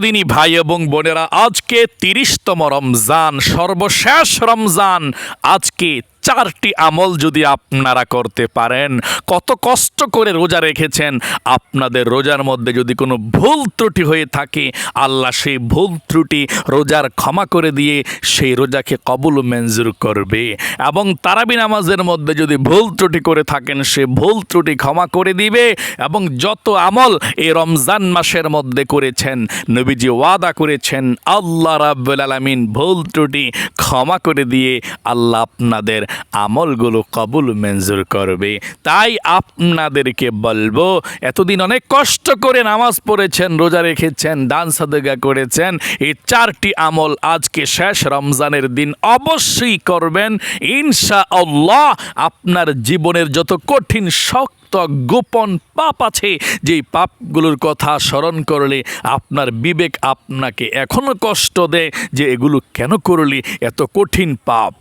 প্রিয়দিনী ভাই এবং বোনেরা আজকে তিরিশতম রমজান সর্বশেষ রমজান আজকে চারটি আমল যদি আপনারা করতে পারেন, কত কষ্ট করে রোজা রেখেছেন, আপনাদের রোজার মধ্যে যদি কোনো ভুল ত্রুটি হয়ে থাকে, আল্লাহ সেই ভুল ত্রুটি রোজার ক্ষমা করে দিয়ে সেই রোজাকে কবুল মঞ্জুর করবে। এবং তারাবি নামাজের মধ্যে যদি ভুল ত্রুটি করে থাকেন, সে ভুল ত্রুটি ক্ষমা করে দিবে এবং যত আমল এই রমজান মাসের মধ্যে করেছেন, নবীজি ওয়াদা করেছেন, আল্লাহ রাব্বুল আলামিন ভুল ত্রুটি ক্ষমা করে দিয়ে আল্লাহ আপনাদের আমলগুলো কবুল মঞ্জুর করবে। তাই আপনাদেরকে বলব, এতদিন অনেক কষ্ট করে নামাজ পড়েছেন, রোজা রেখেছেন, দান সাদগা করেছেন, এই চারটি আমল আজকে শেষ রমজানের দিন অবশ্যই করবেন। ইনশা আল্লাহ আপনার জীবনের যত কঠিন, শক্ত, গোপন পাপ আছে, যেই পাপগুলোর কথা স্মরণ করলে আপনার বিবেক আপনাকে এখনও কষ্ট দেয় যে এগুলো কেন করলি, এত কঠিন পাপ।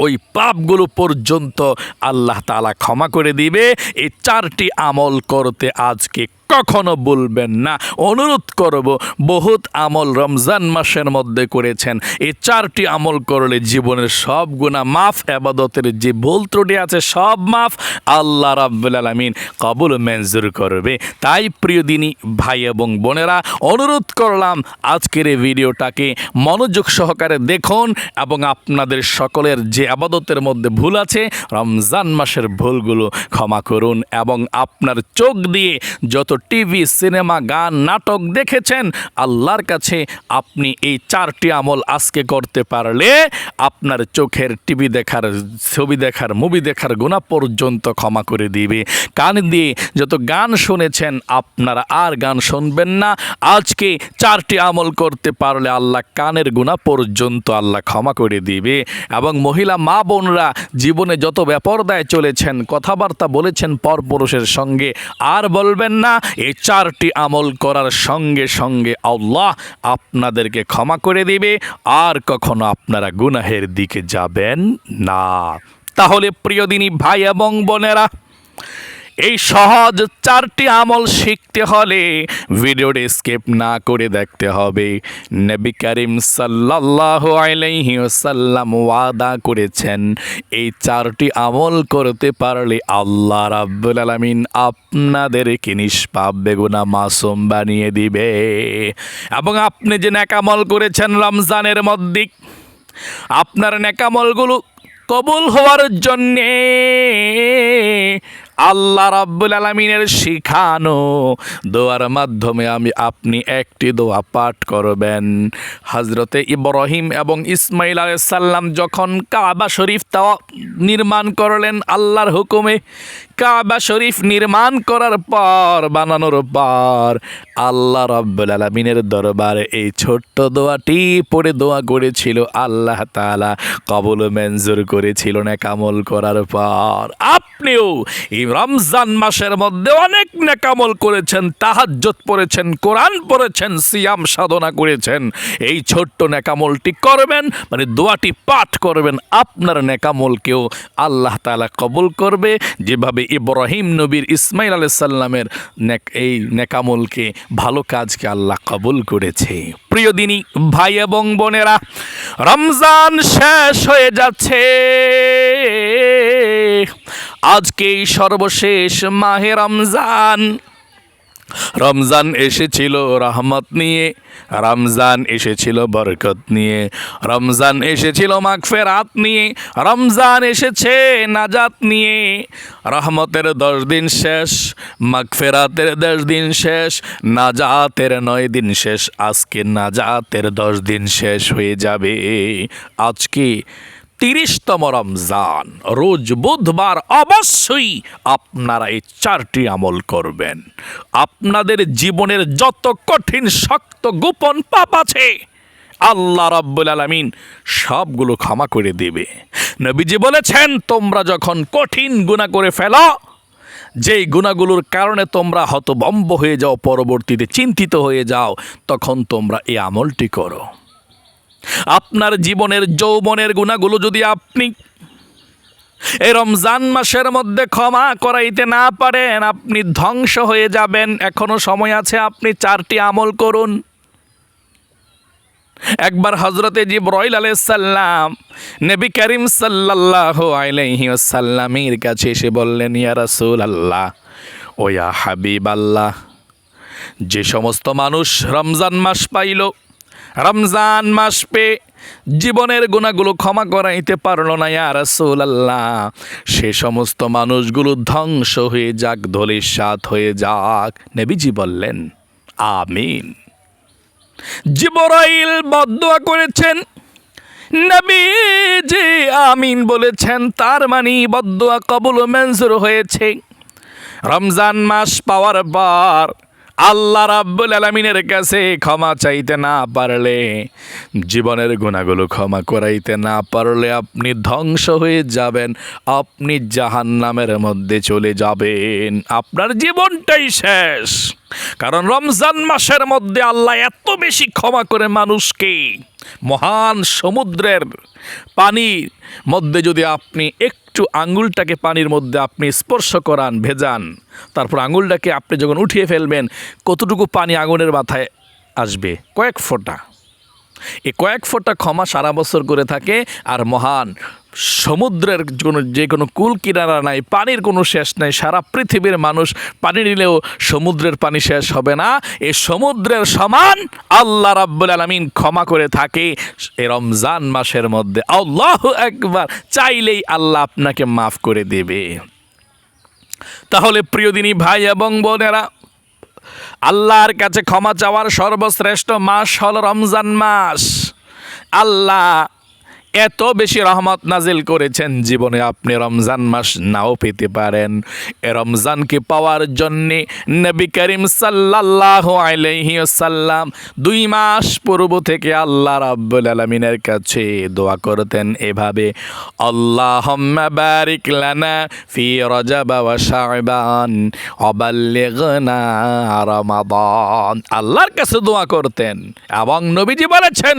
ওই পাপগুলো পর্যন্ত আল্লাহ তালা ক্ষমা করে দিবে। এই চারটি আমল করতে আজকে কখনো বলবেন না। অনুরোধ করব, বহুত আমল রমজান মাসের মধ্যে করেছেন। এই চারটি আমল করলে জীবনের সব গুণা মাফ, আবাদতের যে ভুল ত্রুটি আছে সব মাফ। আল্লাহ রাব্বুল আলামিন কবুল মঞ্জুর করবে। তাই প্রিয় দিনী, ভাই এবং বোনেরা, অনুরোধ করলাম আজকের এই ভিডিওটাকে মনোযোগ সহকারে দেখুন এবং আপনাদের সকলের যে আবাদতের মধ্যে ভুল আছে, রমজান মাসের ভুলগুলো ক্ষমা করুন এবং আপনার চোখ দিয়ে যত টিভি, সিনেমা, গান, নাটক দেখেছেন। আল্লাহর কাছে আপনি এই চারটি আমল আজকে করতে পারলে আপনার চোখের টিভি দেখার, ছবি দেখার, মুভি দেখার গুণা পর্যন্ত ক্ষমা করে দিবে। কান দিয়ে যত গান শুনেছেন, আপনারা আর গান শুনবেন না। আজকে চারটি আমল করতে পারলে আল্লাহ কানের গুণা পর্যন্ত আল্লাহ ক্ষমা করে দিবে। এবং মহিলা, মা বোনরা জীবনে যত ব্যাপরদায় চলেছেন, কথাবার্তা বলেছেন পরপুরুষের সঙ্গে, আর বলবেন না এই চারটি আমল করার সঙ্গে সঙ্গে আল্লাহ আপনাদেরকে ক্ষমা করে দেবে, আর কখনো আপনারা গুনাহের দিকে যাবেন না। তাহলে প্রিয়দিনী ভাই এবং বোনেরা এই সহজ চারটি আমল শিখতে হলে ভিডিওটি স্কিপ না করে দেখতে হবে। নবী করিম সাল্লাল্লাহু আলাইহি ওয়াসাল্লাম ওয়াদা করেছেন, এই চারটি আমল করতে পারলে আল্লাহ রাব্বুল আলামিন আপনাদেরকে নিষ্পাপ বেগুনা মাসুম বানিয়ে দিবে। এবং আপনি যে নেকামল করেছেন রমজানের মধ্যে, আপনার নেকামলগুলো কবুল হওয়ার জন্যে আল্লাহ রাব্বুল আলমিনের শিখানো দোয়ার মাধ্যমে আমি আপনি একটি দোয়া পাঠ করবেন। হজরতে ইব্রাহিম এবং ইসমাইল আলাইসাল্লাম যখন কাবা শরীফ তা নির্মাণ করলেন, আল্লাহর হুকুমে কাবা শরীফ নির্মাণ করার পর, বানানোর পর, আল্লাহ রব্বুল আলমিনের দরবারে এই ছোট্ট দোয়াটি পড়ে দোয়া করেছিল। আল্লাহ তালা কবল মঞ্জুর করেছিল না কামল করার পর। আপনিও এই রমজান মাসের মধ্যে অনেক নেকামল করেছেন তাহাজ্জত পড়েছেন, কোরআন পড়েছেন, সিয়াম সাধনা করেছেন। এই ছোট্ট নেকামলটি করবেন মানে দোয়াটি পাঠ করবেন, আপনার নেকামলকেও আল্লাহ তালা কবুল করবে। যেভাবে ইব্রাহিম নবীর ইসমাইল আলাইসাল্লামের এই নেকামলকে, ভালো কাজকে আল্লাহ কবুল করেছে। প্রিয় দিনী, ভাই এবং বোনেরা, রমজান শেষ হয়ে যাচ্ছে। আজকেই সর্বশেষ মাহে রমজান। রমজান এসেছিল রহমত নিয়ে, রমজান এসেছিল বরকত নিয়ে, রমজান এসেছিল মাগফেরাত নিয়ে, রমজান এসেছে নাজাত নিয়ে। রহমতের দশ দিন শেষ, মাগফেরাতের দশ দিন শেষ, নাজাতের নয় দিন শেষ, আজকে নাজাতের দশ দিন শেষ হয়ে যাবে। আজকে তিরিশতম রমজান। রোজ বুধবার অবশ্যই আপনারা এই চারটি আমল করবেন। আপনাদের জীবনের যত কঠিন, শক্ত, গোপন পাপ আছে, আল্লাহ রাব্বুল আলামিন সবগুলো ক্ষমা করে দেবে। নবীজি বলেছেন, তোমরা যখন কঠিন গুণা করে ফেলো, যেই গুণাগুলোর কারণে তোমরা হতবম্ব হয়ে যাও, পরবর্তীতে চিন্তিত হয়ে যাও, তখন তোমরা এই আমলটি করো। আপনার জীবনের যৌবনের গুণাগুলো যদি আপনি এই রমজান মাসের মধ্যে ক্ষমা করাইতে না পারেন, আপনি ধ্বংস হয়ে যাবেন। এখনও সময় আছে, আপনি চারটি আমল করুন। একবার হজরতে জিব্রাইল আলাইসাল্লাম নবী করিম সাল্লাহ আলাইহি সাল্লামের কাছে এসে বললেন, ইয়া আল্লাহ ও ইয়া হাবিব আল্লাহ যে সমস্ত মানুষ রমজান মাস পাইল রমজান মাস পেয়ে জীবনের গুণাগুলো ক্ষমা করাইতে পারল না, ইয়া রাসূল আল্লাহ সে সমস্ত মানুষগুলো ধ্বংস হয়ে যাক ধলিসাত হয়ে যাক, নবীজি বললেন, আমিন। জিবরাইল বদুয়া করেছেন, নবীজি আমিন বলেছেন, তার মানে বদুয়া কবুল মঞ্জুর হয়েছে। রমজান মাস পাওয়ার পর আল্লাহ রাব্বুল আলমিনের কাছে ক্ষমা চাইতে না পারলে, জীবনের গুণাগুলো ক্ষমা করাইতে না পারলে আপনি ধ্বংস হয়ে যাবেন, আপনি জাহান নামের মধ্যে চলে যাবেন। আপনার জীবনটাই শেষ। কারণ রমজান মাসের মধ্যে আল্লাহ এত বেশি ক্ষমা করে মানুষকে মহান সমুদ্রের পানির মধ্যে যদি আপনি একটু আঙুলটাকে পানির মধ্যে আপনি স্পর্শ করান, ভেজান, তারপর আঙুলটাকে আপনি যখন উঠিয়ে ফেলবেন, কতটুকু পানি আগুনের মাথায় আসবে? কয়েক ফোঁটা। এই কয়েক ফোঁটা ক্ষমা সারা বছর করে থাকে আর মহান সমুদ্রের কোনো যে কোনো কুল কিনারা নাই, পানির কোনো শেষ নাই, সারা পৃথিবীর মানুষ পানি নিলেও সমুদ্রের পানি শেষ হবে না। এ সমুদ্রের সমান আল্লাহ রাব্বুল আলমিন ক্ষমা করে থাকে এ রমজান মাসের মধ্যে। আল্লাহ একবার চাইলেই আল্লাহ আপনাকে মাফ করে দেবে। তাহলে প্রিয়দিনী ভাই এবং বোনেরা আল্লাহর কাছে ক্ষমা চাওয়ার সর্বশ্রেষ্ঠ মাস হল রমজান মাস। আল্লাহ এত বেশি রহমত নাজিল করেছেন জীবনে আপনি রমজান মাস নাও পেতে পারেন। এ রমজানকে পাওয়ার জন্যে নবী করিম সাল্লাহ সাল্লাম দুই মাস পূর্ব থেকে আল্লাহ রাব্বুল আলমিনের কাছে দোয়া করতেন এভাবে আল্লাহ বারিক লানা ফি রজাব ওয়া শাবান অবাল্লিগনা রমাদান। আল্লাহর কাছে দোয়া করতেন এবং নবীজি বলেছেন,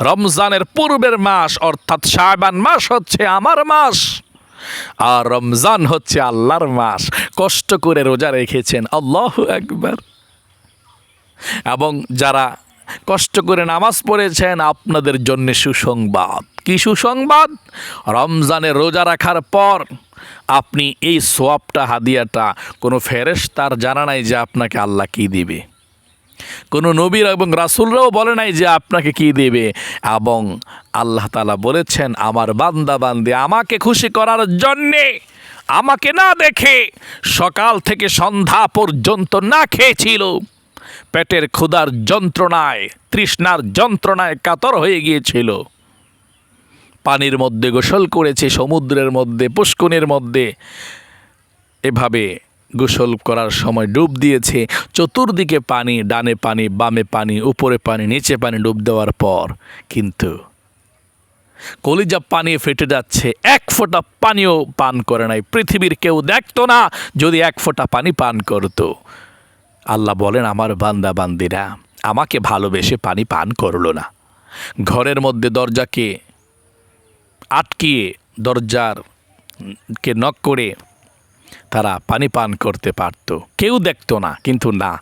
রমজানের পূর্বের মাস অর্থাৎ শাবান মাস হচ্ছে আমার মাস, আর রমজান হচ্ছে আল্লাহর মাস। কষ্ট করে রোজা রেখেছেন, আল্লাহ একবার এবং যারা কষ্ট করে নামাজ পড়েছেন, আপনাদের জন্য সুসংবাদ। কি সুসংবাদ? রমজানে রোজা রাখার পর আপনি এই সোয়াবটা, হাদিয়াটা কোনো ফেরেশ তার জানা নাই যে আপনাকে আল্লাহ কি দিবে। কোনো নবীর এবং রাসুলরাও বলে নাই যে আপনাকে কি দেবে। এবং আল্লাহ তালা বলেছেন, আমার বান্দা বান্দি, আমাকে খুশি করার জন্যে আমাকে না দেখে সকাল থেকে সন্ধ্যা পর্যন্ত না খেয়েছিল। পেটের ক্ষুধার যন্ত্রণায়, তৃষ্ণার যন্ত্রণায় কাতর হয়ে গিয়েছিল। পানির মধ্যে গোসল করেছে, সমুদ্রের মধ্যে পুষ্কুনির মধ্যে। এভাবে গোসল করার সময় ডুব দিয়েছে। চতুর্দিকে পানি, ডানে পানি, বামে পানি, উপরে পানি, নিচে পানি ডুব দেওয়ার পর কিন্তু কলিজা পানি ফেটে যাচ্ছে। এক ফোঁটা পানিও পান করে নাই। পৃথিবীর কেউ দেখতো না যদি এক ফোঁটা পানি পান করতো। আল্লাহ বলেন, আমার বান্দা, বান্দিরা, আমাকে ভালোবেসে পানি পান করল না। ঘরের মধ্যে দরজাকে আটকিয়ে, দরজার কে নক করে তারা পানি পান করতে পারত। কেউ দেখত না, কিন্তু না,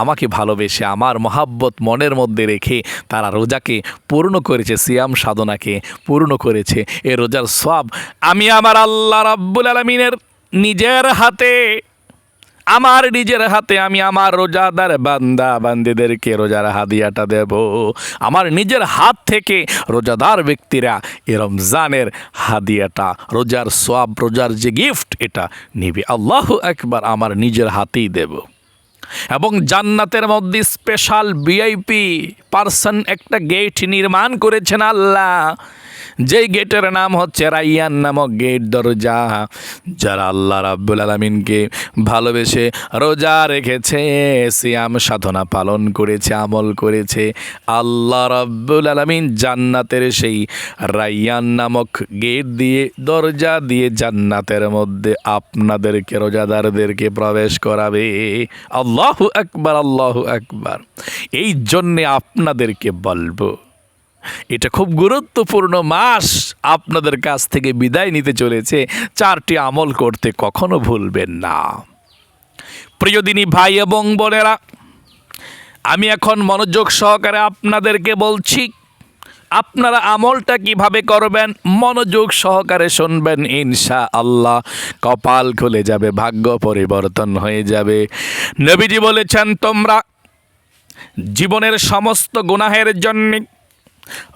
আমাকে ভালোবেসে আমার মহাব্বত মনের মধ্যে রেখে তারা রোজাকে পূর্ণ করেছে, সিয়াম সাধনাকে পূর্ণ করেছে। এ রোজার সব আমি আমার আল্লাহ রাব্বুল আলমিনের নিজের হাতে। আমার নিজের হাতে আমি আমার রোজাদার বান্দা, বান্দিদেরকে রোজার হাদিয়াটা দেব। আমার নিজের হাত থেকে রোজাদার ব্যক্তিরা এ রমজানের হাদিয়াটা, রোজার সোয়াব, রোজার যে গিফট, এটা নিবে। আল্লাহ একবার আমার নিজের হাতেই দেব। এবং জান্নাতের মধ্যে স্পেশাল ভিআইপি পার্সন একটা গেট নির্মাণ করেছেন আল্লাহ। যেই গেটের নাম হচ্ছে রাইয়ান নামক গেট দরজা, যারা আল্লাহ রাব্বুল আলমিনকে ভালোবেসে রোজা রেখেছে, সিয়াম সাধনা পালন করেছে, আমল করেছে, আল্লাহ রাব্বুল আলমিন জান্নাতের সেই রাইয়ান নামক গেট দিয়ে, দরজা দিয়ে জান্নাতের মধ্যে আপনাদেরকে, রোজাদারদেরকে প্রবেশ করাবে। আল্লাহ একবার আল্লাহ একবার এই জন্যে আপনাদেরকে বলব এটা খুব গুরুত্বপূর্ণ মাস আপনাদের কাছ থেকে বিদায় নিতে চলেছে। চারটি আমল করতে কখনো ভুলবেন না। প্রিয়দিনী ভাই এবং বোনেরা, আমি এখন মনোযোগ সহকারে আপনাদেরকে বলছি, আপনারা আমলটা কীভাবে করবেন মনোযোগ সহকারে শুনবেন ইনশা আল্লাহ কপাল খুলে যাবে, ভাগ্য পরিবর্তন হয়ে যাবে। নবীজি বলেছেন, তোমরা জীবনের সমস্ত গুনাহের জন্য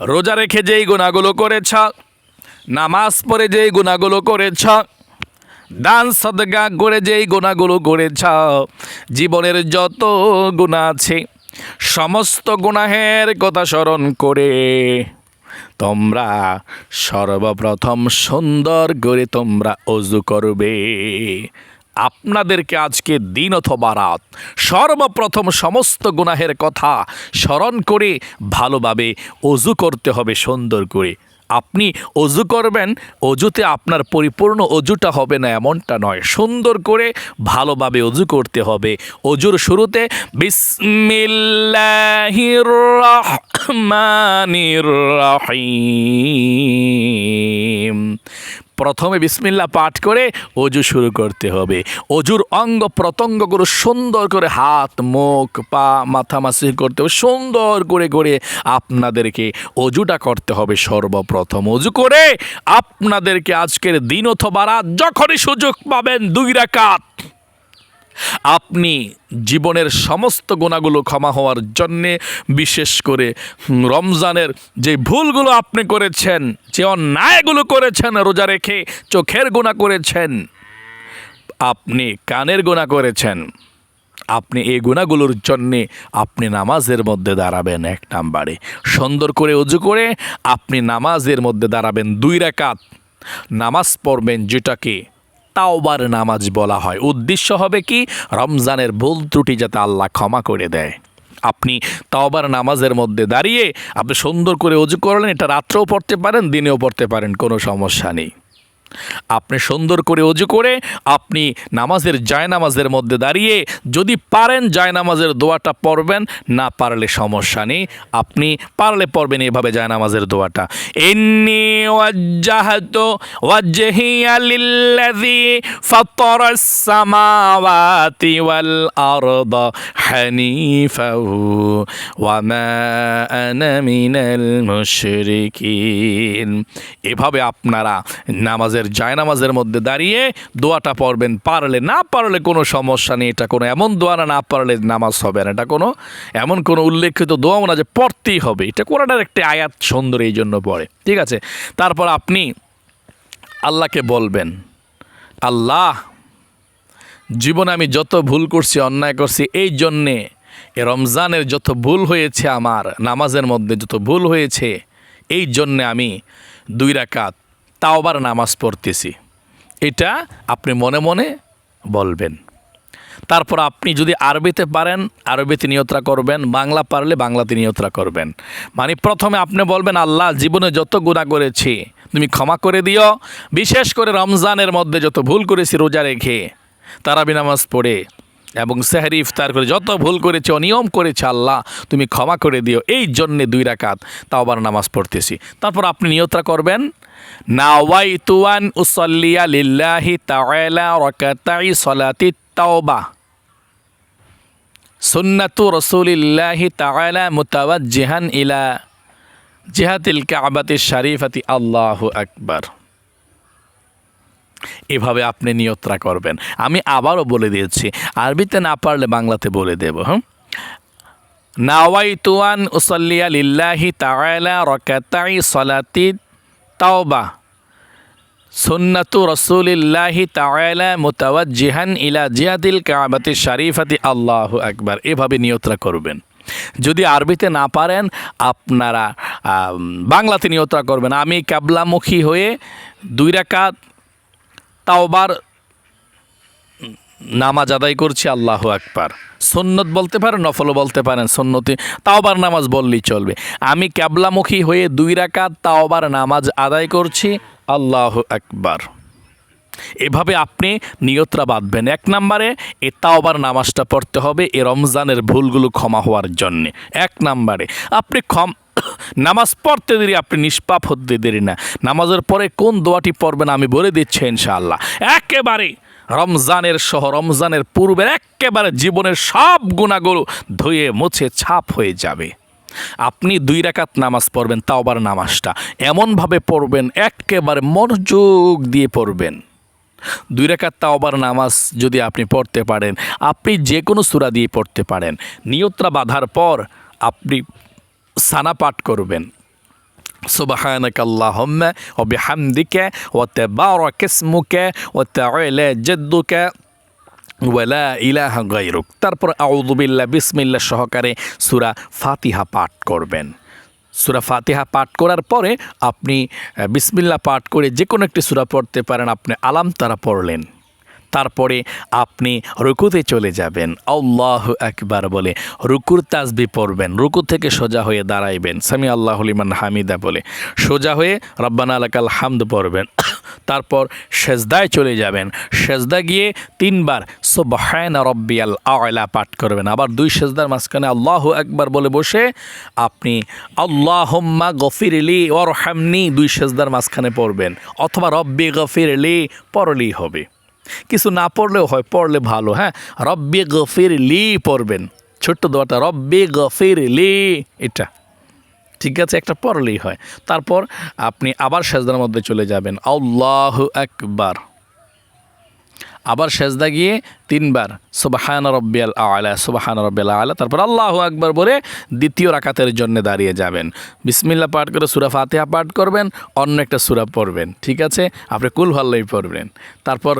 রোজা রেখে যেই গুণাগুলো করেছ, নামাজ পড়ে যেই গুণাগুলো করেছ, দান সদগা করে যেই গুণাগুলো করেছ, জীবনের যত গুণা আছে, সমস্ত গুনাহের কথা স্মরণ করে তোমরা সর্বপ্রথম সুন্দর করে তোমরা অজু করবে। আপনাদেরকে আজকে দিন অথবা রাত সর্বপ্রথম সমস্ত গুনাহের কথা স্মরণ করে ভালোভাবে অজু করতে হবে, সুন্দর করে। আপনি অজু করবেন, অজুতে আপনার পরিপূর্ণ অজুটা হবে না, এমনটা নয়। সুন্দর করে ভালোভাবে অজু করতে হবে। অজুর শুরুতে বিসমিল্লাহির রহমানির রহিম। প্রথমে বিসমিল্লা পাঠ করে অজু শুরু করতে হবে। অজুর অঙ্গ প্রত্যঙ্গগুলো সুন্দর করে হাত, মুখ, পা, মাথা মাসি করতে হবে। সুন্দর করে করে আপনাদেরকে অজুটা করতে হবে সর্বপ্রথম। অজু করে আপনাদেরকে আজকের দিন অথবা রাত যখনই সুযোগ পাবেন দুই রাকাত আপনি জীবনের সমস্ত গুণাগুলো ক্ষমা হওয়ার জন্যে, বিশেষ করে রমজানের যে ভুলগুলো আপনি করেছেন, যে অন্যায়গুলো করেছেন রোজা রেখে চোখের গোনা করেছেন, আপনি কানের গোনা করেছেন, আপনি এই গুণাগুলোর জন্যে আপনি নামাজের মধ্যে দাঁড়াবেন এক নাম্বারে। সুন্দর করে উজু করে আপনি নামাজের মধ্যে দাঁড়াবেন দুই রাকাত নামাজ পড়বেন যেটাকে তাওবার নামাজ বলা হয়। উদ্দেশ্য হবে কি? রমজানের ভুল ত্রুটি যাতে আল্লাহ ক্ষমা করে দেয়। আপনি তাওবার নামাজের মধ্যে দাঁড়িয়ে আপনি সুন্দর করে অজু করলেন, এটা রাত্রেও পড়তে পারেন, দিনেও পড়তে পারেন, কোনো সমস্যা নেই। আপনি সুন্দর করে অজু করে আপনি নামাজের জায়নামাজের মধ্যে দাঁড়িয়ে যদি পারেন জায়নামাজের দোয়াটা পড়বেন, না পারলে সমস্যা নেই। আপনি পারলে পড়বেন এভাবে জায়নামাজের দোয়াটা। ইন্নি ফাতারাস সামাওয়াতি ওয়াল এভাবে আপনারা নামাজের জায়নামাজের মধ্যে দাঁড়িয়ে দোয়াটা পড়বেন। পারলে না পারলে কোনো সমস্যা নেই। এটা কোনো এমন দোয়া না না পারলে নামাজ হবে না। এটা কোনো, এমন কোনো উল্লেখিত দোয়াও না যে পড়তেই হবে। এটা কোরআনের একটি আয়াত সুন্দর এই জন্য পড়ে। ঠিক আছে? তারপর আপনি আল্লাহকে বলবেন, আল্লাহ, জীবনে আমি যত ভুল করছি, অন্যায় করছি, এই জন্যে এ রমজানের যত ভুল হয়েছে আমার, নামাজের মধ্যে যত ভুল হয়েছে, এই জন্যে আমি দুই রাকাত তাওবার নামাজ পড়তেছি। এটা আপনি মনে মনে বলবেন। তারপর আপনি যদি আরবিতে পারেন, আরবিতে নিয়ত্রা করবেন, বাংলা পারলে বাংলাতে নিয়ত্রা করবেন। মানে প্রথমে আপনি বলবেন, আল্লাহ, জীবনে যত গুণা করেছি, তুমি ক্ষমা করে দিও। বিশেষ করে রমজানের মধ্যে যত ভুল করেছি রোজা রেখে, তারাবি নামাজ পড়ে এবং সেহারি ইফতার করে যত ভুল করেছে অনিয়ম করেছে আল্লাহ, তুমি ক্ষমা করে দিও। এই জন্যে দুই রাকাত তাও আবার নামাজ পড়তেছি। তারপর আপনি নিয়ত্রা করবেন। নাওয়াইতুয়ান উসল্লিয়া লিল্লাহি সলাতি তাওবা। ইলা জিহাতিল কাবাতি শরীফাতি। আল্লাহু আকবার। এভাবে আপনি নিয়ত্রা করবেন। আমি আবারও বলে দিয়েছি, আরবিতে না পারলে বাংলাতে বলে দেব হ্যাঁ নাওয়াইতুয়ান উসল্লিয়া লিল্লাহি তাআলা রাকাতাই সলাতি তাওবা। সুন্নাতু রসুলিল্লাহি তাআলা মুতাওয়াজ্জিহান ইলা জিহাদিল কাবাতি শরীফাতি। আল্লাহু আকবার। এভাবে নিয়ত্রা করবেন। যদি আরবিতে না পারেন, আপনারা বাংলাতে নিয়ত্রা করবেন। আমি কাবলামুখী হয়ে দুই রাকাত তাওবার নামাজ আদায় করছি, আল্লাহ আকবার। সন্নত বলতে পারেন, নফলও বলতে পারেন, সন্নতি তাওবার নামাজ বললেই চলবে। আমি ক্যাবলামুখী হয়ে দুই রাকাত তাওবার নামাজ আদায় করছি, আল্লাহ আকবার। এভাবে আপনি নিয়তরা বাঁধবেন। এক নম্বরে, এ তাওবার নামাজটা পড়তে হবে, এ রমজানের ভুলগুলো ক্ষমা হওয়ার জন্যে। এক নম্বরে, আপনি ক্ষম নামাজ পড়তে দেরি, আপনি নিষ্পাপ হতে দেরি না। নামাজের পরে কোন দোয়াটি পড়বেন আমি বলে দিচ্ছি ইনশাআল্লাহ। একেবারে রমজানের সহ, রমজানের পূর্বের একেবারে জীবনের সব গুণাগুলো ধুয়ে মুছে ছাপ হয়ে যাবে। আপনি দুই রাকাত নামাজ পড়বেন, তাও আবার নামাজটা। এমনভাবে পড়বেন, একেবারে মনোযোগ দিয়ে পড়বেন। দুই রেখার তাওবার নামাজ যদি আপনি পড়তে পারেন, আপনি যে কোনো সূরা দিয়ে পড়তে পারেন। নিয়ত্রা বাঁধার পর আপনি সানা পাঠ করবেন سبحانك اللهم وبحمدك وتبارك اسمك وتعالى جدك ওয়ালা ইলাহা গায়রুক তারপর আউযুবিল্লাহ বিসমিল্লাহ সহকারে সূরা ফাতিহা পাঠ করবেন সূরা ফাতিহা পাঠ করার পরে আপনি আহ, বিসমিল্লাহ পাঠ করে যে কোনো একটি সূরা পড়তে পারেন আপনি আলাম তারা পড়লেন তারপরে আপনি রুকুতে চলে যাবেন। আল্লাহ একবার বলে, রুকুর তাসবি পড়বেন, রুকু থেকে সোজা হয়ে দাঁড়াইবেন। সামি আল্লাহ লিমান হামিদা বলে, সোজা হয়ে রব্বানা আলাকাল হামদ পড়বেন। তারপর সেজদায় চলে যাবেন। সেজদা গিয়ে তিনবার সোবাহায়না রব্বিয়াল আয়লা পাঠ করবেন। আবার দুই সেজদার মাঝখানে আল্লাহ একবার বলে বসে আপনি আল্লাহম্মা গফিরলি ওর হামনি দুই সেজদার মাঝখানে পড়বেন। অথবা রব্বি গফির গফিরলি, পড়লেই হবে। কিছু না পড়লেও হয়, পড়লে ভালো হ্যাঁ? রব্বে গফির লি পড়বেন। ছোট্ট দোয়াটা, রব্বে গফির লি এটা। ঠিক আছে, একটা পড়লেই হয়। তারপর আপনি আবার সেজদার মধ্যে চলে যাবেন। আল্লাহ একবার আবার সেজদা গিয়ে তিনবার, সুবাহান রব্বিয়াল আলা, সুবাহান রব্বিয়াল আলা, তারপর আল্লাহ আকবার বলে দ্বিতীয় রাকাতের জন্য দাঁড়িয়ে যাবেন। বিসমিল্লা পাঠ করে সুরা ফাতিহা পাঠ করবেন, অন্য একটা সুরা পড়বেন, ঠিক আছে? আপনি কুল ভাল্লাই পড়বেন। তারপর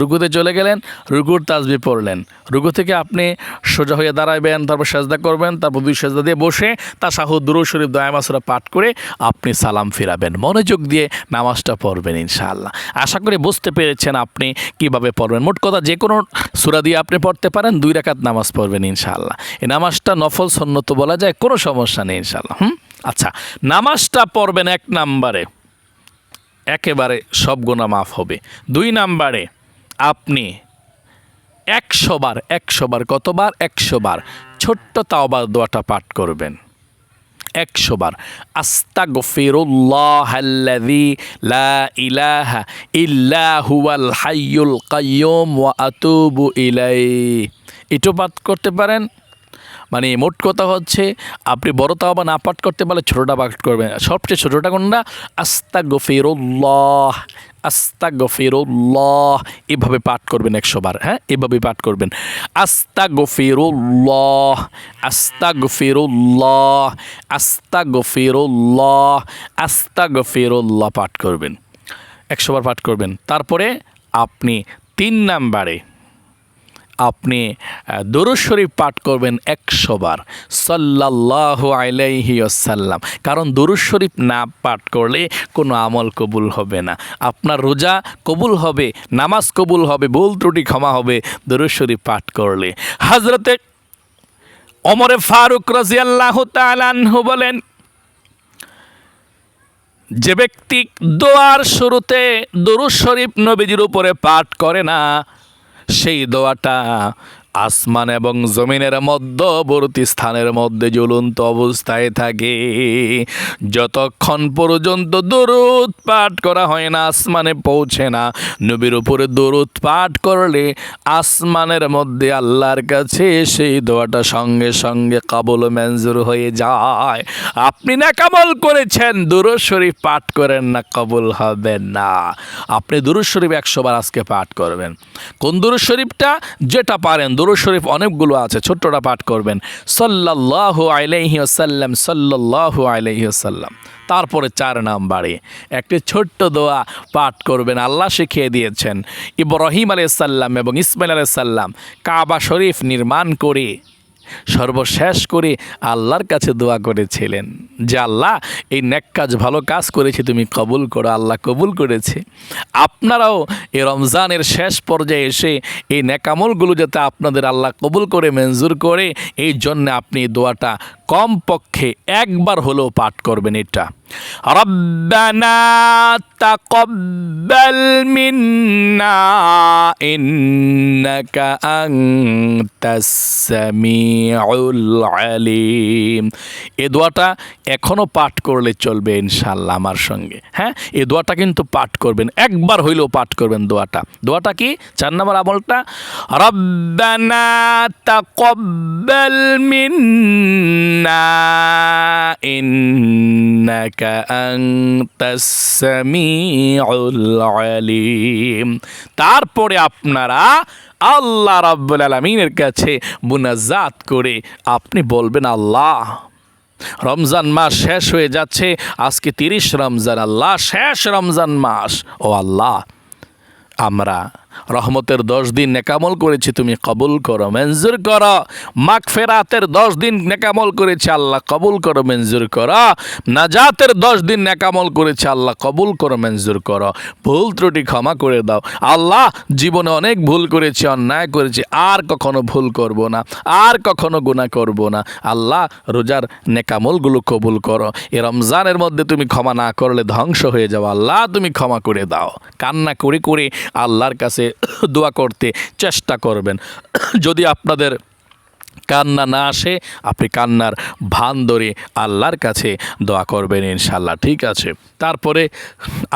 রুকুতে চলে গেলেন, রুকুর তাজবি পড়লেন। রুকু থেকে আপনি সোজা হয়ে দাঁড়াবেন তারপর সেজদা করবেন, তারপর দুই সেজদা দিয়ে বসে তা শাহু দুরু শরীফ দয়ামাসুরা পাঠ করে আপনি সালাম ফিরাবেন। মনোযোগ দিয়ে নামাজটা পড়বেন ইনশাআল্লাহ। আশা করি বুঝতে পেরেছেন আপনি কীভাবে পড়বেন। মোট কথা যে কোনো সুরা দিয়ে আপনি পড়তে পারেন, দুই রাকাত নামাজ পড়বেন ইনশাআল্লাহ। এই নামাজটা নফল সন্ন্যত বলা যায়, কোনো সমস্যা নেই ইনশাআল্লাহ। হুম? আচ্ছা নামাজটা পড়বেন এক নাম্বারে। একেবারে সব গোনা মাফ হবে। দুই নাম্বারে, আপনি একশো বার একশো বার, কতবার? একশো বার। ছোট্ট তাওবার দোয়াটা পাঠ করবেন। একশো বার আস্তা গফিরুল্লাহাল্লাযী লা ইলাহা ইল্লা হুয়াল হাইয়ুল কাইয়ুম ওয়া আতুবু ইলাইহি। এটাও পাঠ করতে পারেন মানে মোট কথা হচ্ছে, আপনি বড় তাওবা না পাঠ করতে পারলে ছোটোটা পাঠ করবেন সবচেয়ে ছোটোটা কোনটা আস্তা গফিরুল্লাহ আস্তা গফিরুল্লাহ এভাবে পাঠ করবেন একশো বার হ্যাঁ? এভাবে পাঠ করবেন। আস্তা গফিরুল্লাহ আস্তা গফিরুল্লাহ আস্তা গফিরুল্লাহ আস্তা গফিরুল্লাহ পাঠ করবেন। একশো বার পাঠ করবেন। তারপরে আপনি তিন নাম্বারে আপনি দরুদ শরীফ পাঠ করবেন একশো বার। সাল্লাহ আলাইহি আসাল্লাম কারণ দরুদ শরীফ না পাঠ করলে কোনো আমল কবুল হবে না। আপনার রোজা কবুল হবে, নামাজ কবুল হবে, ভুল ত্রুটি ক্ষমা হবে দরুদ শরীফ পাঠ করলে। হাজরতে অমরে ফারুক রাজিয়াল্লাহ তালানহু বলেন, যে ব্যক্তি দোয়ার শুরুতে দরুদ শরীফ নবীজির উপরে পাঠ করে না সেই দোয়াটা আসমান এবং জমিনের মধ্যবর্তী স্থানের মধ্যে জ্বলন্ত অবস্থায় থাকে। যতক্ষণ পর্যন্ত দরুদ পাঠ করা হয় না, আসমানে পৌঁছে না, নবীর উপরে দরুদ পাঠ করলে আসমানের মধ্যে আল্লাহর কাছে সেই দোয়াটা সঙ্গে সঙ্গে কাবল মঞ্জুর হয়ে যায়। আপনি না কামল করেছেন, দুরুদ শরীফ পাঠ করেন না, কবুল হবে না। আপনি দুরুদ শরীফ একশো বার আজকে পাঠ করবেন। কোন দুরুদ শরীফটা? যেটা পারেন দুরুদ শরীফ অনেকগুলো আছে ছোট্টটা পাঠ করবেন। সাল্লাল্লাহু আলাইহি ওয়াসাল্লাম সল্লাহ আলাইহি ওয়াসাল্লাম। তারপরে চার নাম নাম্বারে, একটি ছোট্ট দোয়া পাঠ করবেন, আল্লাহ শিখিয়ে দিয়েছেন। ইব্রাহিম আলাইসাল্লাম এবং ইসমাইল আলাইসাল্লাম কাবা শরীফ নির্মাণ করে সর্বশেষ করে আল্লাহর কাছে দোয়া করেছিলেন যে, আল্লাহ, এই ন্যাক কাজ ভালো কাজ করেছে, তুমি কবুল করো, আল্লাহ কবুল করেছে। আপনারাও এই রমজানের শেষ পর্যায়ে এসে এই নেকামলগুলো যাতে আপনাদের আল্লাহ কবুল করে, মঞ্জুর করে, এই জন্য আপনি দোয়াটা কমপক্ষে একবার হলেও পাঠ করবেন এটা ربنا تقبل منا إنك أنت السميع العليم এই দোয়াটা এখনও পাঠ করলে চলবে ইনশাল্লাহ আমার সঙ্গে হ্যাঁ এই দোয়াটা কিন্তু পাঠ করবেন একবার হইলেও পাঠ করবেন দোয়াটা দোয়াটা কি চার নম্বর আমলটা রব্বানা তাকব্বাল মিন্না ইন্না ইন্নাকা আনতাস সামিউল আলিম তারপরে আপনারা আল্লাহ রাব্বুল আলামিনের কাছে মুনাজাত করে আপনি বলবেন, আল্লাহ, রমজান মাস শেষ হয়ে যাচ্ছে, আজকে তিরিশ রমজান, আল্লাহ, শেষ রমজান মাস। ও আল্লাহ, আমরা রহমতের দশ দিন নেকামল করেছি তুমি কবুল করো মঞ্জুর করো। মাগ ফেরাতের দশ দিন নেকামল করেছে, আল্লাহ কবুল করো মঞ্জুর করো। নাজাতের দশ দিন নেকামল করেছে, আল্লাহ কবুল করো মঞ্জুর করো। ভুল ত্রুটি ক্ষমা করে দাও। আল্লাহ জীবনে অনেক ভুল করেছি, অন্যায় করেছি, আর কখনো ভুল করব না, আর কখনো গুণা করব না। আল্লাহ রোজার নেকামলগুলো কবুল করো। এ রমজানের মধ্যে তুমি ক্ষমা না করলে ধ্বংস হয়ে যাও। আল্লাহ তুমি ক্ষমা করে দাও। কান্না করে করে আল্লাহর কাছে দোয়া করতে চেষ্টা করবেন। যদি আপনাদের কান্না না আসে, আপনি কান্নার ভান ধরে আল্লাহর কাছে দোয়া করবেন ইনশাল্লাহ ঠিক আছে? তারপরে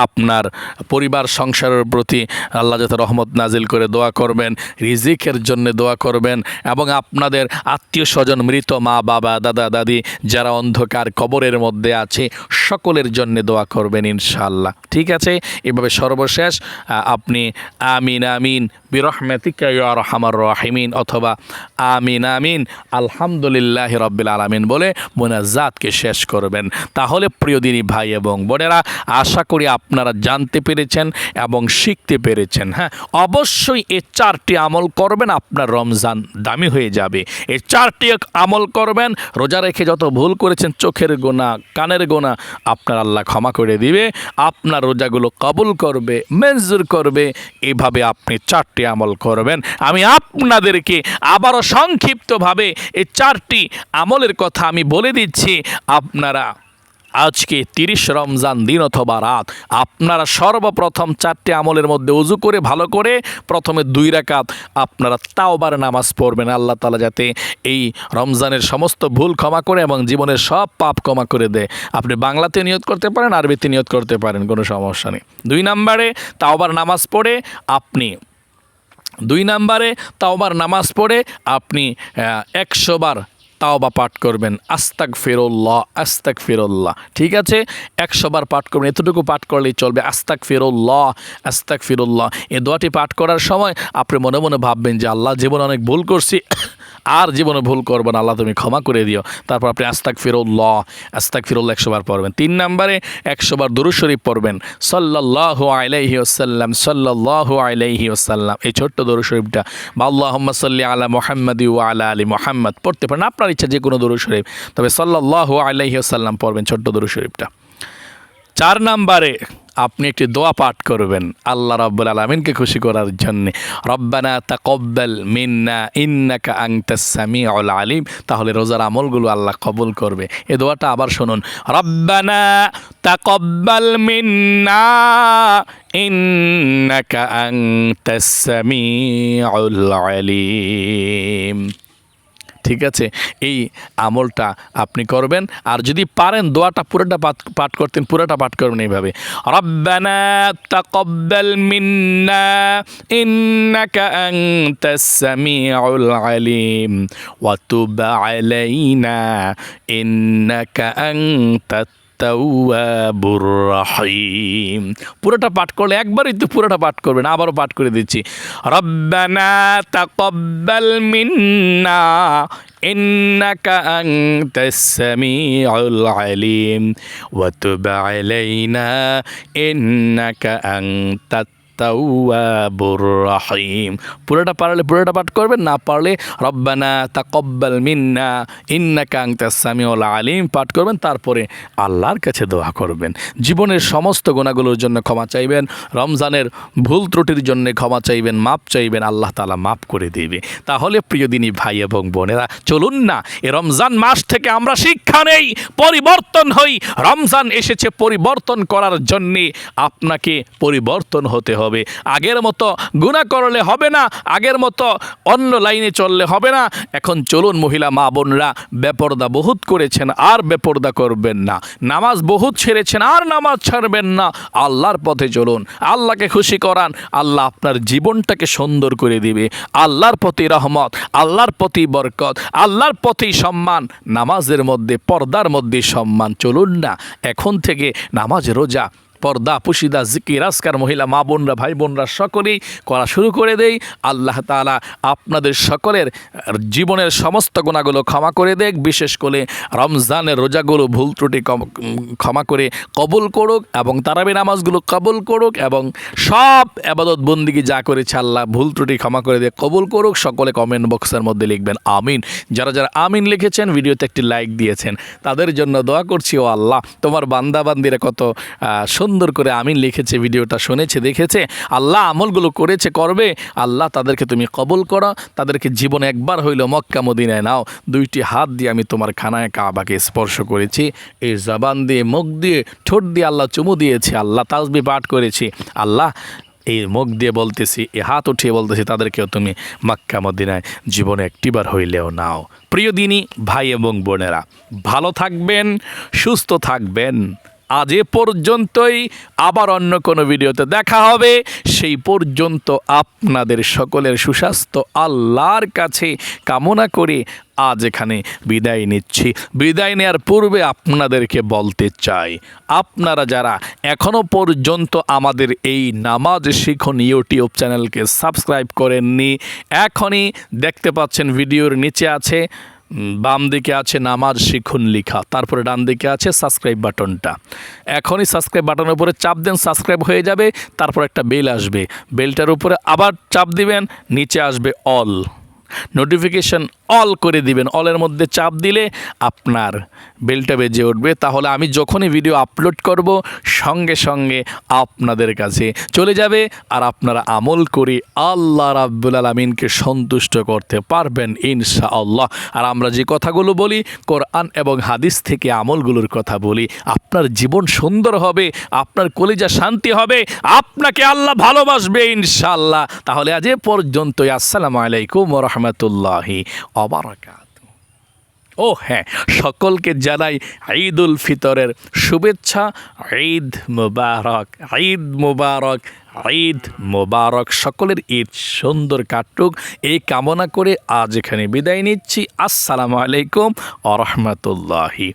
আপনার পরিবার, সংসারের প্রতি আল্লাহ যাতে রহমত নাজিল করে দোয়া করবেন, রিজিকের জন্য দোয়া করবেন, এবং আপনাদের আত্মীয় স্বজন, মৃত মা, বাবা, দাদা, দাদি, যারা অন্ধকার কবরের মধ্যে আছে, সকলের জন্য দোয়া করবেন ইনশাল্লাহ ঠিক আছে? এভাবে সর্বশেষ আপনি আমিন আমিন বিরহমেতিকা রহমার রাহিমিন অথবা আমিন আমিন। আলহামদুলিল্লাহ রব্বিল আলামিন বলে মোনাজাতকে শেষ করবেন। তাহলে প্রিয় দিনী ভাই এবং বোনেরা, আশা করি আপনারা জানতে পেরেছেন এবং শিখতে পেরেছেন হ্যাঁ? অবশ্যই এ চারটি আমল করবেন, আপনার রমজান দামি হয়ে যাবে। এ চারটি আমল করবেন, রোজা রেখে যত ভুল করেছেন, চোখের গোনা, কানের গোনা, আপনার আল্লাহ ক্ষমা করে দিবে। আপনার রোজাগুলো কবুল করবে, মঞ্জুর করবে। এভাবে আপনি চারটি আমল করবেন। আমি আপনাদেরকে আবারও সংক্ষিপ্তভাবে এই চারটি আমলের কথা আমি বলে দিচ্ছি। আপনারা আজকে তিরিশ রমজান দিন অথবা রাত, আপনারা সর্বপ্রথম চারটি আমলের মধ্যে উজু করে ভালো করে প্রথমে দুই রাকাত আপনারা তাওবার নামাজ পড়বেন। আল্লাহ তালা যাতে এই রমজানের সমস্ত ভুল ক্ষমা করে এবং জীবনের সব পাপ ক্ষমা করে দেয়। আপনি বাংলাতে নিয়ত করতে পারেন, আরবিতে নিয়ত করতে পারেন, কোনো সমস্যা নেই। দুই নম্বরে তাওবার নামাজ পড়ে আপনি দুই নাম্বারে তাওবার নামাজ পড়ে আপনি একশোবার তাওবা পাঠ করবেন। আস্তাক ফিরুল্লাহ আস্তাক ফিরুল্লাহ ঠিক আছে? একশোবার পাঠ করবেন। এতটুকু পাঠ করলেই চলবে। আস্তাক ফিরুল্লাহ আস্তাক ফিরোল্লাহ এ দোয়াটি পাঠ করার সময় আপনি মনে মনে ভাববেন যে, আল্লাহ জীবন অনেক ভুল করছি আর জীবনে ভুল করবেন, আল্লাহ তুমি ক্ষমা করে দিও। তারপর আপনি আস্তাক ফিরুল্লাহ আস্তাক ফিরুল্লাহ একশোবার পড়বেন। তিন নম্বরে একশোবার দুরু শরীফ পড়বেন। সাল্লাহ আলাইহি ওসাল্লাম সাল্লাহ আলাইহি ওসাল্লাম এই ছোট্ট দরু শরীফটা বা আল্লাহ সাল্লি আলা মোহাম্মদ ও আলা আলী মোহাম্মদ পড়তে পারেন। আপনার ইচ্ছা যে কোনো দরু শরীফ। তবে সাল্লাহ আলাইহি ওসাল্লাম পড়বেন ছোট্ট দরু শরীফটা। চার নাম্বারে আপনি একটি দোয়া পাঠ করবেন আল্লাহ রাব্বুল আলমিনকে খুশি করার জন্যে। রব্বানা তাকব্বাল মিন্না ইন্নাকা আংতাস সামিউল আলিম। তাহলে রোজার আমলগুলো আল্লাহ কবুল করবে। এ দোয়াটা আবার শুনুন। রব্বানা তাকব্বাল মিন্না ইন্নাকা আংতাস সামিউল আলিম। ঠিক আছে? এই আমলটা আপনি করবেন। আর যদি পারেন, দোয়াটা পুরোটা পাঠ করতেন, পুরোটা পাঠ করবেন এইভাবে। রব্বানা তাকব্বাল মিন্না, ইন্নাকা আনতাস সামিউল আলিম, ওয়া তুব আলাইনা, ইন্নাকা আনতাত তাওয়াবুর রহিম পুরোটা পাঠ করলে একবারই তো পুরোটা পাঠ করবেন আবারও পাঠ করে দিচ্ছি। রব্বানা তাকব্বাল মিন্না আনতাস সামিউল আলিম ওয়া তুব আলাইনা ইন্নাকা আনতাত তাওয়াবুর রহিম। পুরোটা পারলে পুরোটা পাঠ করবেন, না পারলে রব্বানা তাকব্বাল মিন্না, ইন্নাকা আনতাস সামিউল আলিম পাঠ করবেন, তারপরে আল্লাহর কাছে দোয়া করবেন। জীবনের সমস্ত গুণাগুলোর জন্য ক্ষমা চাইবেন, রমজানের ভুল ত্রুটির জন্য ক্ষমা চাইবেন মাপ চাইবেন, আল্লাহ তালা মাপ করে দেবে। তাহলে প্রিয় প্রিয়দিনী ভাই এবং বোনেরা, চলুন না, এ রমজান মাস থেকে আমরা শিক্ষা নেই, পরিবর্তন হই। রমজান এসেছে পরিবর্তন করার জন্যে আপনাকে পরিবর্তন হতে হবে। হবে। আগের মতো গুণা করলে হবে না, আগের মতো অন্য লাইনে চললে হবে না। এখন চলুন মহিলা মা বোনরা, বেপর্দা বহুত করেছেন, আর বেপর্দা করবেন না। নামাজ বহুত ছেড়েছেন, আর নামাজ ছাড়বেন না। আল্লাহর পথে চলুন, আল্লাহকে খুশি করান, আল্লাহ আপনার জীবনটাকে সুন্দর করে দিবে। আল্লাহর প্রতি রহমত, আল্লাহর প্রতি বরকত, আল্লাহর প্রতি সম্মান, নামাজের মধ্যে, পর্দার মধ্যে সম্মান। চলুন না, এখন থেকে নামাজ রোজা পর্দা পুশিদা জিকির আজকার মহিলা মা বোনরা ভাই বোনরা সকলেই করা শুরু করে দেই। আল্লাহ তালা আপনাদের সকলের জীবনের সমস্ত গুণাগুলো ক্ষমা করে দেখ বিশেষ করে রমজানের রোজাগুলো ভুল ত্রুটি ক্ষমা করে কবুল করুক এবং তারাবি নামাজগুলো কবুল করুক এবং সব আবাদত বন্দিগি যা করেছে আল্লাহ ভুল ত্রুটি ক্ষমা করে দিয়ে কবুল করুক। সকলে কমেন্ট বক্সের মধ্যে লিখবেন আমিন। যারা যারা আমিন লিখেছেন ভিডিওতে একটি লাইক দিয়েছেন তাদের জন্য দোয়া করছি ও আল্লাহ তোমার বান্দাবান্দিরা কত আহ, সুন্দর করে আমিন লিখেছে, ভিডিওটা শুনেছে, দেখেছে। আল্লাহ আমলগুলো করেছে, করবে। আল্লাহ তাদেরকে তুমি কবল করো। তাদেরকে জীবনে একবার হইল মক্কা, মদিনায় নাও। দুইটি হাত দিয়ে আমি তোমার খানায় কাবাকে স্পর্শ করেছি। এই জবান দিয়ে, মুখ দিয়ে, ঠোঁট দিয়ে আল্লাহ চুমু দিয়েছি। আল্লাহ তাজবি পাঠ করেছি। আল্লাহ এই মুখ দিয়ে বলতেছি এ হাত উঠিয়ে বলতেছি, তাদেরকেও তুমি মাক্কা, মদিনায় জীবনে একটিবার হইলেও নাও। প্রিয় দিনী, ভাই এবং বোনেরা, ভালো থাকবেন, সুস্থ থাকবেন। আজ এ পর্যন্তই। আবার অন্য কোনো ভিডিওতে দেখা হবে। সেই পর্যন্ত আপনাদের সকলের সুস্বাস্থ্য, আল্লাহর কাছে কামনা করে আজ এখানে বিদায় নিচ্ছি। বিদায় নেওয়ার পূর্বে আপনাদেরকে বলতে চাই, আপনারা যারা এখনও পর্যন্ত আমাদের এই নামাজ শিখন ইউটিউব চ্যানেলকে সাবস্ক্রাইব করেননি, এখনই দেখতে পাচ্ছেন ভিডিওর নিচে আছে বাম দিকে আছে নামাজ শিখুন লিখা, তারপরে ডান দিকে আছে সাবস্ক্রাইব বাটনটা। এখনই সাবস্ক্রাইব বাটনের উপরে চাপ দেন সাবস্ক্রাইব হয়ে যাবে, তারপর একটা বেল আসবে। বেলটার উপরে আবার চাপ দিবেন, নিচে আসবে অল নোটিফিকেশন অল করে দিবেন। অলের মধ্যে চাপ দিলে আপনার বেলটা বেজে উঠবে। তাহলে আমি যখনই ভিডিও আপলোড করব, সঙ্গে সঙ্গে আপনাদের কাছে চলে যাবে আর আপনারা আমল করে আল্লাহ রাব্বুল আলমিনকে সন্তুষ্ট করতে পারবেন ইনশা আল্লাহ আর আমরা যে কথাগুলো বলি, কোরআন এবং হাদিস থেকে আমলগুলোর কথা বলি, আপনার জীবন সুন্দর হবে, আপনার কলিজা শান্তি হবে, আপনাকে আল্লাহ ভালোবাসবে ইনশাআল্লাহ। তাহলে আজ এ পর্যন্তই। আসসালামু আলাইকুম রহমতুল্লাহি অবরাকাত। ও হ্যাঁ সকলকে জানাই ঈদ উল ফিতরের শুভেচ্ছা, ঈদ মুবারক ঈদ মুবারক ঈদ মুবারক। সকলের ঈদ সুন্দর কাটুক। এই কামনা করে আজ এখানে বিদায় নিচ্ছি। আসসালামু আলাইকুম আ রহমতুল্লাহি